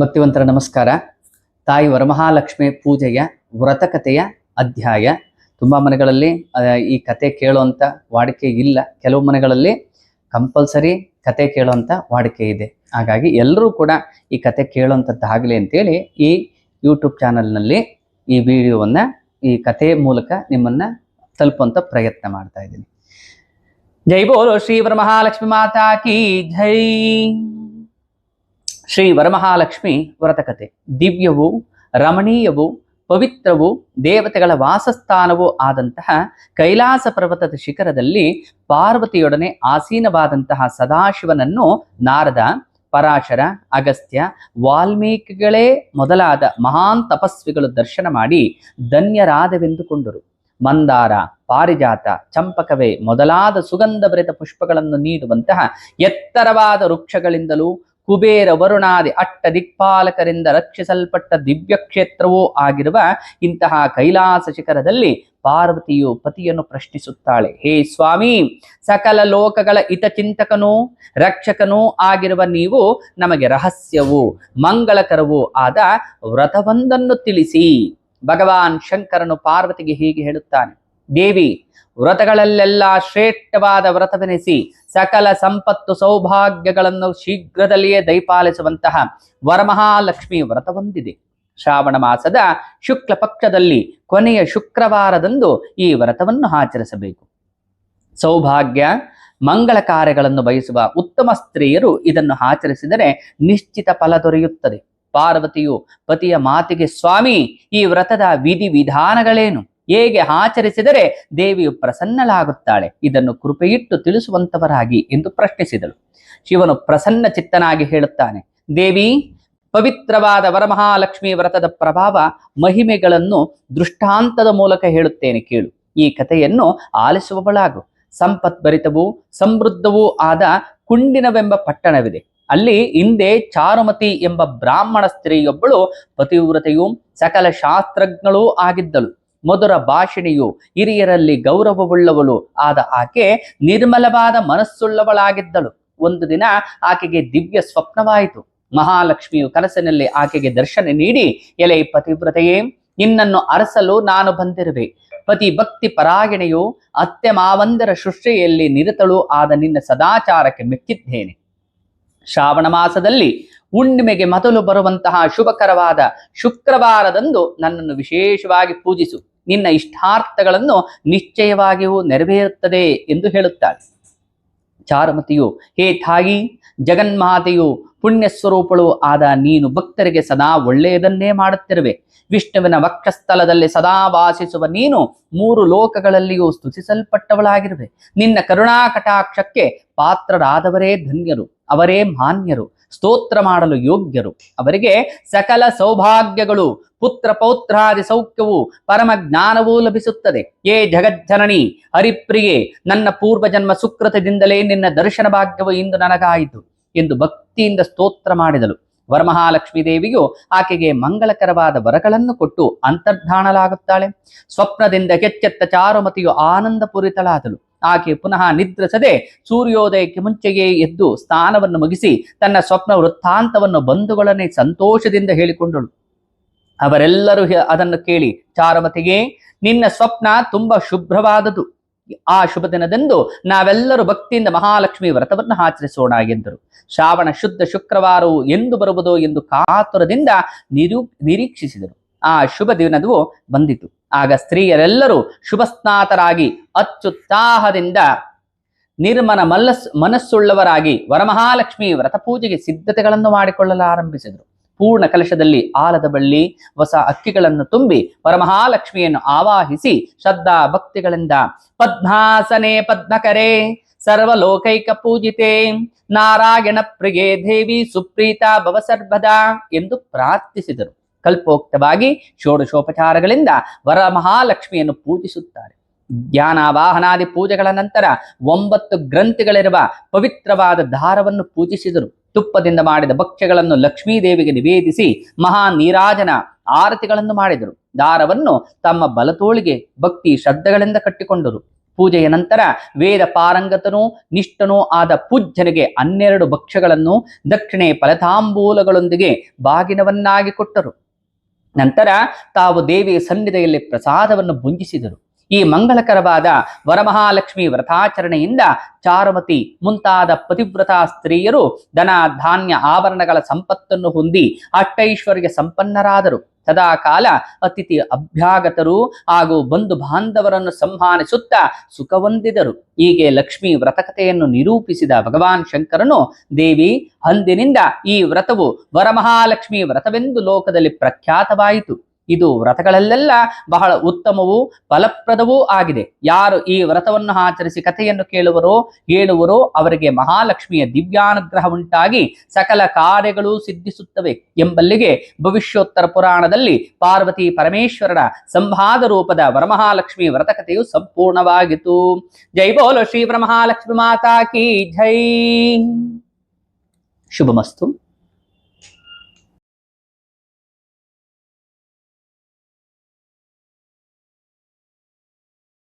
ಭಕ್ತಿವಂತರ ನಮಸ್ಕಾರ. ತಾಯಿ ವರಮಹಾಲಕ್ಷ್ಮಿ ಪೂಜೆಯ ವ್ರತಕಥೆಯ ಅಧ್ಯಾಯ. ತುಂಬ ಮನೆಗಳಲ್ಲಿ ಈ ಕತೆ ಕೇಳುವಂಥ ವಾಡಿಕೆ ಇಲ್ಲ. ಕೆಲವು ಮನೆಗಳಲ್ಲಿ ಕಂಪಲ್ಸರಿ ಕತೆ ಕೇಳುವಂಥ ವಾಡಿಕೆ ಇದೆ. ಹಾಗಾಗಿ ಎಲ್ಲರೂ ಕೂಡ ಈ ಕತೆ ಕೇಳುವಂಥದ್ದಾಗಲಿ ಅಂತೇಳಿ ಈ ಯೂಟ್ಯೂಬ್ ಚಾನಲ್ನಲ್ಲಿ ಈ ವಿಡಿಯೋವನ್ನು, ಈ ಕಥೆಯ ಮೂಲಕ ನಿಮ್ಮನ್ನು ತಲುಪುವಂಥ ಪ್ರಯತ್ನ ಮಾಡ್ತಾ ಇದ್ದೀನಿ. ಜೈ ಬೋಲೋ ಶ್ರೀ ವರಮಹಾಲಕ್ಷ್ಮಿ ಮಾತಾ ಕಿ ಜೈ. ಶ್ರೀ ವರಮಹಾಲಕ್ಷ್ಮಿ ವ್ರತಕತೆ. ದಿವ್ಯವೂ, ರಮಣೀಯವು, ಪವಿತ್ರವೂ, ದೇವತೆಗಳ ವಾಸಸ್ಥಾನವೂ ಆದಂತಹ ಕೈಲಾಸ ಪರ್ವತದ ಶಿಖರದಲ್ಲಿ ಪಾರ್ವತಿಯೊಡನೆ ಆಸೀನವಾದಂತಹ ಸದಾಶಿವನನ್ನು ನಾರದ, ಪರಾಶರ, ಅಗಸ್ತ್ಯ, ವಾಲ್ಮೀಕಿಗಳೇ ಮೊದಲಾದ ಮಹಾನ್ ತಪಸ್ವಿಗಳು ದರ್ಶನ ಮಾಡಿ ಧನ್ಯರಾದವೆಂದುಕೊಂಡರು. ಮಂದಾರ, ಪಾರಿಜಾತ, ಚಂಪಕವೇ ಮೊದಲಾದ ಸುಗಂಧ ಭರಿತ ಪುಷ್ಪಗಳನ್ನು ನೀಡುವಂತಹ ಎತ್ತರವಾದ ವೃಕ್ಷಗಳಿಂದಲೂ ಕುಬೇರ ವರುಣಾದಿ ಅಟ್ಟ ದಿಕ್ಪಾಲಕರಿಂದ ರಕ್ಷಿಸಲ್ಪಟ್ಟ ದಿವ್ಯ ಕ್ಷೇತ್ರವೂ ಆಗಿರುವ ಇಂತಹ ಕೈಲಾಸ ಶಿಖರದಲ್ಲಿ ಪಾರ್ವತಿಯು ಪತಿಯನ್ನು ಪ್ರಶ್ನಿಸುತ್ತಾಳೆ. ಹೇ ಸ್ವಾಮಿ, ಸಕಲ ಲೋಕಗಳ ಹಿತಚಿಂತಕನೂ ರಕ್ಷಕನೂ ಆಗಿರುವ ನೀವು ನಮಗೆ ರಹಸ್ಯವು ಮಂಗಳಕರವೂ ಆದ ವ್ರತವೊಂದನ್ನು ತಿಳಿಸಿ. ಭಗವಾನ್ ಶಂಕರನು ಪಾರ್ವತಿಗೆ ಹೀಗೆ ಹೇಳುತ್ತಾನೆ. ದೇವಿ ವ್ರತಗಳಲ್ಲೆಲ್ಲ ಶ್ರೇಷ್ಠವಾದ ವ್ರತವೆನಿಸಿ ಸಕಲ ಸಂಪತ್ತು ಸೌಭಾಗ್ಯಗಳನ್ನು ಶೀಘ್ರದಲ್ಲಿಯೇ ದಯಪಾಲಿಸುವಂತಹ ವರಮಹಾಲಕ್ಷ್ಮಿ ವ್ರತವೊಂದಿದೆ ಶ್ರಾವಣ ಮಾಸದ ಶುಕ್ಲ ಪಕ್ಷದಲ್ಲಿ ಕೊನೆಯ ಶುಕ್ರವಾರದಂದು ಈ ವ್ರತವನ್ನು ಆಚರಿಸಬೇಕು. ಸೌಭಾಗ್ಯ, ಮಂಗಳ ಕಾರ್ಯಗಳನ್ನು ಬಯಸುವ ಉತ್ತಮ ಸ್ತ್ರೀಯರು ಇದನ್ನು ಆಚರಿಸಿದರೆ ನಿಶ್ಚಿತ ಫಲ ದೊರೆಯುತ್ತದೆ. ಪಾರ್ವತಿಯು ಪತಿಯ ಮಾತಿಗೆ ಸ್ವಾಮಿ, ಈ ವ್ರತದ ವಿಧಿ ವಿಧಾನಗಳೇನು ಹೇಗೆ ಆಚರಿಸಿದರೆ ದೇವಿಯು ಪ್ರಸನ್ನಳಾಗುತ್ತಾಳೆ. ಇದನ್ನು ಕೃಪೆಯಿಟ್ಟು ತಿಳಿಸುವಂತವರಾಗಿ ಎಂದು ಪ್ರಶ್ನಿಸಿದಳು. ಶಿವನು ಪ್ರಸನ್ನ ಚಿತ್ತನಾಗಿ ಹೇಳುತ್ತಾನೆ, ದೇವಿ, ಪವಿತ್ರವಾದ ವರಮಹಾಲಕ್ಷ್ಮಿ ವ್ರತದ ಪ್ರಭಾವ ಮಹಿಮೆಗಳನ್ನು ದೃಷ್ಟಾಂತದ ಮೂಲಕ ಹೇಳುತ್ತೇನೆ ಕೇಳು. ಈ ಕಥೆಯನ್ನು ಆಲಿಸುವವಳಾಗು. ಸಂಪತ್ಭರಿತವೂ ಸಮೃದ್ಧವೂ ಆದ ಕುಂಡಿನವೆಂಬ ಪಟ್ಟಣವಿದೆ. ಅಲ್ಲಿ ಹಿಂದೆ ಚಾರುಮತಿ ಎಂಬ ಬ್ರಾಹ್ಮಣ ಸ್ತ್ರೀಯೊಬ್ಬಳು ಪತಿವ್ರತೆಯೂ ಸಕಲ ಶಾಸ್ತ್ರಜ್ಞಳೂ ಆಗಿದ್ದಳು. ಮಧುರ ಭಾಷಿಣಿಯು ಹಿರಿಯರಲ್ಲಿ ಗೌರವವುಳ್ಳವಳು ಆದ ಆಕೆ ನಿರ್ಮಲವಾದ ಮನಸ್ಸುಳ್ಳವಳಾಗಿದ್ದಳು. ಒಂದು ದಿನ ಆಕೆಗೆ ದಿವ್ಯ ಸ್ವಪ್ನವಾಯಿತು. ಮಹಾಲಕ್ಷ್ಮಿಯು ಕನಸಿನಲ್ಲಿ ಆಕೆಗೆ ದರ್ಶನ ನೀಡಿ, ಎಲೆ ಪತಿವ್ರತೆಯೇ, ನಿನ್ನನ್ನು ಅರಸಲು ನಾನು ಬಂದಿರುವೆ. ಪತಿ ಭಕ್ತಿ ಪರಾಯಣೆಯು ಅತ್ತೆ ಮಾವಂದರ ಶುಶ್ರೆಯಲ್ಲಿ ನಿರತಳು ಆದ ನಿನ್ನ ಸದಾಚಾರಕ್ಕೆ ಮೆಚ್ಚಿದ್ದೇನೆ. ಶ್ರಾವಣ ಮಾಸದಲ್ಲಿ ಹುಣ್ಣಿಮೆಗೆ ಮೊದಲು ಬರುವಂತಹ ಶುಭಕರವಾದ ಶುಕ್ರವಾರದಂದು ನನ್ನನ್ನು ವಿಶೇಷವಾಗಿ ಪೂಜಿಸು. ನಿನ್ನ ಇಷ್ಟಾರ್ಥಗಳನ್ನು ನಿಶ್ಚಯವಾಗಿಯೂ ನೆರವೇರುತ್ತದೆ ಎಂದು ಹೇಳುತ್ತಾಳೆ ಚಾರುಮತಿಯು, ಹೇ ತಾಯಿ, ಜಗನ್ಮಾತೆಯು ಪುಣ್ಯ ಸ್ವರೂಪಳು ಆದ ನೀನು ಭಕ್ತರಿಗೆ ಸದಾ ಒಳ್ಳೆಯದನ್ನೇ ಮಾಡುತ್ತಿರುವೆ. ವಿಷ್ಣುವಿನ ವಕ್ಷಸ್ಥಲದಲ್ಲಿ ಸದಾ ವಾಸಿಸುವ ನೀನು ಮೂರು ಲೋಕಗಳಲ್ಲಿಯೂ ಸ್ತುತಿಸಲ್ಪಟ್ಟವಳಾಗಿರುವೆ. ನಿನ್ನ ಕರುಣಾ ಕಟಾಕ್ಷಕ್ಕೆ ಪಾತ್ರರಾದವರೇ ಧನ್ಯರು, ಅವರೇ ಮಾನ್ಯರು. ಸ್ತೋತ್ರ ಮಾಡಲು ಯೋಗ್ಯರು. ಅವರಿಗೆ ಸಕಲ ಸೌಭಾಗ್ಯಗಳು, ಪುತ್ರ ಪೌತ್ರಾದಿ ಸೌಖ್ಯವು, ಪರಮ ಜ್ಞಾನವೂ ಲಭಿಸುತ್ತದೆ. ಏ ಜಗಜ್ಜನನಿ, ಹರಿಪ್ರಿಯೆ, ನನ್ನ ಪೂರ್ವಜನ್ಮ ಸುಕೃತದಿಂದಲೇ ನಿನ್ನ ದರ್ಶನ ಭಾಗ್ಯವು ಇಂದು ನನಗಾಯಿತು ಎಂದು ಭಕ್ತಿಯಿಂದ ಸ್ತೋತ್ರ ಮಾಡಿದಳು. ವರಮಹಾಲಕ್ಷ್ಮೀ ದೇವಿಯು ಆಕೆಗೆ ಮಂಗಳಕರವಾದ ವರಗಳನ್ನು ಕೊಟ್ಟು ಅಂತರ್ಧಾನಲಾಗುತ್ತಾಳೆ ಸ್ವಪ್ನದಿಂದ ಕೆಚ್ಚೆತ್ತ ಚಾರುಮತಿಯು ಆನಂದಪೂರಿತಳಾದಳು. ಆಕೆ ಪುನಃ ನಿದ್ರಿಸದೆ ಸೂರ್ಯೋದಯಕ್ಕೆ ಮುಂಚೆಯೇ ಎದ್ದು ಸ್ನಾನವನ್ನು ಮುಗಿಸಿ ತನ್ನ ಸ್ವಪ್ನ ವೃತ್ತಾಂತವನ್ನು ಬಂಧುಗಳನ್ನೇ ಸಂತೋಷದಿಂದ ಹೇಳಿಕೊಂಡಳು. ಅವರೆಲ್ಲರೂ ಅದನ್ನು ಕೇಳಿ ಚಾರುಮತಿಗೆ, ನಿನ್ನ ಸ್ವಪ್ನ ತುಂಬಾ ಶುಭ್ರವಾದದು. ಆ ಶುಭ ದಿನದಂದು ನಾವೆಲ್ಲರೂ ಭಕ್ತಿಯಿಂದ ಮಹಾಲಕ್ಷ್ಮಿ ವ್ರತವನ್ನು ಆಚರಿಸೋಣ ಎಂದರು. ಶ್ರಾವಣ ಶುದ್ಧ ಶುಕ್ರವಾರವು ಎಂದು ಬರುವುದು ಎಂದು ಕಾತುರದಿಂದ ನಿರೂ ನಿರೀಕ್ಷಿಸಿದರು. ಆ ಶುಭ ದಿನದವು ಬಂದಿತು. ಆಗ ಸ್ತ್ರೀಯರೆಲ್ಲರೂ ಶುಭಸ್ನಾತರಾಗಿ ಅತ್ಯುತ್ಸಾಹದಿಂದ ನಿರ್ಮನ ಮಲ್ಲಸ್ ಮನಸ್ಸುಳ್ಳವರಾಗಿ ವರಮಹಾಲಕ್ಷ್ಮಿ ವ್ರತ ಪೂಜೆಗೆ ಸಿದ್ಧತೆಗಳನ್ನು ಮಾಡಿಕೊಳ್ಳಲು ಆರಂಭಿಸಿದರು ಪೂರ್ಣ ಕಲಶದಲ್ಲಿ ಆಲದ ಬಳ್ಳಿ, ಹೊಸ ಅಕ್ಕಿಗಳನ್ನು ತುಂಬಿ ವರಮಹಾಲಕ್ಷ್ಮಿಯನ್ನು ಆವಾಹಿಸಿ ಶ್ರದ್ಧಾ ಭಕ್ತಿಗಳಿಂದ, ಪದ್ಮಾಸನೆ ಪದ್ಮಕರೆ, ಸರ್ವಲೋಕೈಕ ಪೂಜಿತೆ, ನಾರಾಯಣ ಪ್ರಿಯೇ ದೇವಿ ಸುಪ್ರೀತ ಭವ ಸರ್ವದಾ ಎಂದು ಪ್ರಾರ್ಥಿಸಿದರು. ಕಲ್ಪೋಕ್ತವಾಗಿ ಷೋಡಶೋಪಚಾರಗಳಿಂದ ವರಮಹಾಲಕ್ಷ್ಮಿಯನ್ನು ಪೂಜಿಸುತ್ತಾರೆ. ಧ್ಯಾನ ವಾಹನಾದಿ ಪೂಜೆಗಳ ನಂತರ ಒಂಬತ್ತು ಗ್ರಂಥಿಗಳಿರುವ ಪವಿತ್ರವಾದ ದಾರವನ್ನು ಪೂಜಿಸಿದರು. ತುಪ್ಪದಿಂದ ಮಾಡಿದ ಭಕ್ಷ್ಯಗಳನ್ನು ಲಕ್ಷ್ಮೀದೇವಿಗೆ ನಿವೇದಿಸಿ ಮಹಾ ನೀರಾಜನ ಆರತಿಗಳನ್ನು ಮಾಡಿದರು. ದಾರವನ್ನು ತಮ್ಮ ಬಲತೋಳಿಗೆ ಭಕ್ತಿ ಶ್ರದ್ಧೆಗಳಿಂದ ಕಟ್ಟಿಕೊಂಡರು. ಪೂಜೆಯ ನಂತರ ವೇದ ಪಾರಂಗತನೂ ನಿಷ್ಠನೂ ಆದ ಪೂಜ್ಯನಿಗೆ ಹನ್ನೆರಡು ಭಕ್ಷ್ಯಗಳನ್ನು ದಕ್ಷಿಣೆ ಫಲತಾಂಬೂಲಗಳೊಂದಿಗೆ ಬಾಗಿನವನ್ನಾಗಿ ಕೊಟ್ಟರು. ನಂತರ ತಾವು ದೇವಿಯ ಸನ್ನಿಧಿಯಲ್ಲಿ ಪ್ರಸಾದವನ್ನು ಭುಂಜಿಸಿದರು. ಈ ಮಂಗಳಕರವಾದ ವರಮಹಾಲಕ್ಷ್ಮಿ ವ್ರತಾಚರಣೆಯಿಂದ ಚಾರುಮತಿ ಮುಂತಾದ ಪತಿವ್ರತ ಸ್ತ್ರೀಯರು ಧನ ಧಾನ್ಯ ಆಭರಣಗಳ ಸಂಪತ್ತನ್ನು ಹೊಂದಿ ಅಷ್ಟೈಶ್ವರ್ಯ ಸಂಪನ್ನರಾದರು. ಸದಾ ಕಾಲ ಅತಿಥಿ ಅಭ್ಯಾಗತರು ಹಾಗೂ ಬಂಧು ಬಾಂಧವರನ್ನು ಸಂಹಾನಿಸುತ್ತಾ ಸುಖವೊಂದಿದರು ಹೀಗೆ ಲಕ್ಷ್ಮಿ ವ್ರತಕತೆಯನ್ನು ನಿರೂಪಿಸಿದ ಭಗವಾನ್ ಶಂಕರನು, ದೇವಿ, ಅಂದಿನಿಂದ ಈ ವ್ರತವು ವರಮಹಾಲಕ್ಷ್ಮಿ ವ್ರತವೆಂದು ಲೋಕದಲ್ಲಿ ಪ್ರಖ್ಯಾತವಾಯಿತು. ಇದು ವ್ರತಗಳಲ್ಲೆಲ್ಲ ಬಹಳ ಉತ್ತಮವೂ ಫಲಪ್ರದವೂ ಆಗಿದೆ. ಯಾರು ಈ ವ್ರತವನ್ನು ಆಚರಿಸಿ ಕಥೆಯನ್ನು ಕೇಳುವರೋ, ಹೇಳುವರೋ ಅವರಿಗೆ ಮಹಾಲಕ್ಷ್ಮಿಯ ದಿವ್ಯಾನುಗ್ರಹ ಉಂಟಾಗಿ ಸಕಲ ಕಾರ್ಯಗಳು ಸಿದ್ಧಿಸುತ್ತವೆ ಎಂಬಲ್ಲಿಗೆ ಭವಿಷ್ಯೋತ್ತರ ಪುರಾಣದಲ್ಲಿ ಪಾರ್ವತಿ ಪರಮೇಶ್ವರರ ಸಂಭಾದ ರೂಪದ ವರಮಹಾಲಕ್ಷ್ಮಿ ವ್ರತಕಥೆಯು ಸಂಪೂರ್ಣವಾಗಿತ್ತು. ಜೈ ಬೋಲೋ ಶ್ರೀ ವರಮಹಾಲಕ್ಷ್ಮಿ ಮಾತಾ ಕಿ ಜೈ. ಶುಭಮಸ್ತು.